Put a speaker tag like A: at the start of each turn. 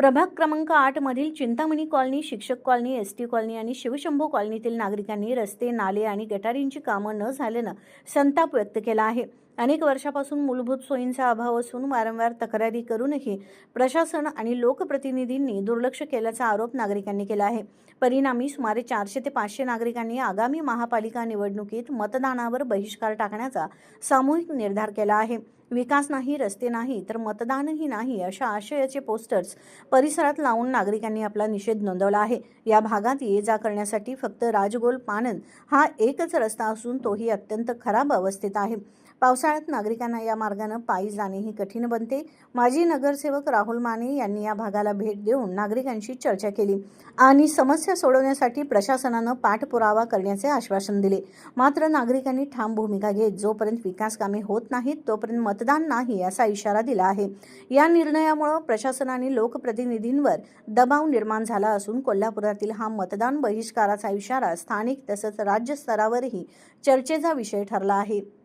A: प्रभाग क्रमांक आठमधील चिंतामणी कॉलनी शिक्षक कॉलनी एस टी कॉलनी आणि शिवशंभू कॉलनीतील नागरिकांनी रस्ते नाले आणि गटारींची कामं न झाल्यानं संताप व्यक्त केला आहे. अनेक वर्षापासून मूलभूत सोयींचा अभाव असून वारंवार तक्रारी करूनही प्रशासन आणि लोकप्रतिनिधींनी दुर्लक्ष केल्याचा आरोप नागरिकांनी केला आहे. परिणामी सुमारे चारशे ते पाचशे नागरिकांनी आगामी महापालिका निवडणुकीत मतदानावर बहिष्कार टाकण्याचा सामूहिक निर्धार केला आहे. विकास नाही रस्ते नाही तर मतदानही नाही अशा आशयाचे पोस्टर्स परिसरात लावून नागरिकांनी आपला निषेध नोंदवला आहे. या भागात ये जा करण्यासाठी फक्त राजगोल पानन हा एकच रस्ता असून तोही अत्यंत खराब अवस्थेत आहे. पावसाळ्यात नागरिकांना या मार्गानं पायी जाणेही कठीण बनते. माजी नगरसेवक राहुल माने यांनी या भागाला भेट देऊन नागरिकांशी चर्चा केली आणि समस्या सोडवण्यासाठी प्रशासनानं पाठपुरावा करण्याचे आश्वासन दिले. मात्र नागरिकांनी ठाम भूमिका घेत जोपर्यंत विकास कामे होत नाहीत तोपर्यंत मतदान नाही असा इशारा दिला आहे. या निर्णयामुळे प्रशासनाने लोकप्रतिनिधींवर दबाव निर्माण झाला असून कोल्हापुरातील हा मतदान बहिष्काराचा इशारा स्थानिक तसंच राज्यस्तरावरही चर्चेचा विषय ठरला आहे.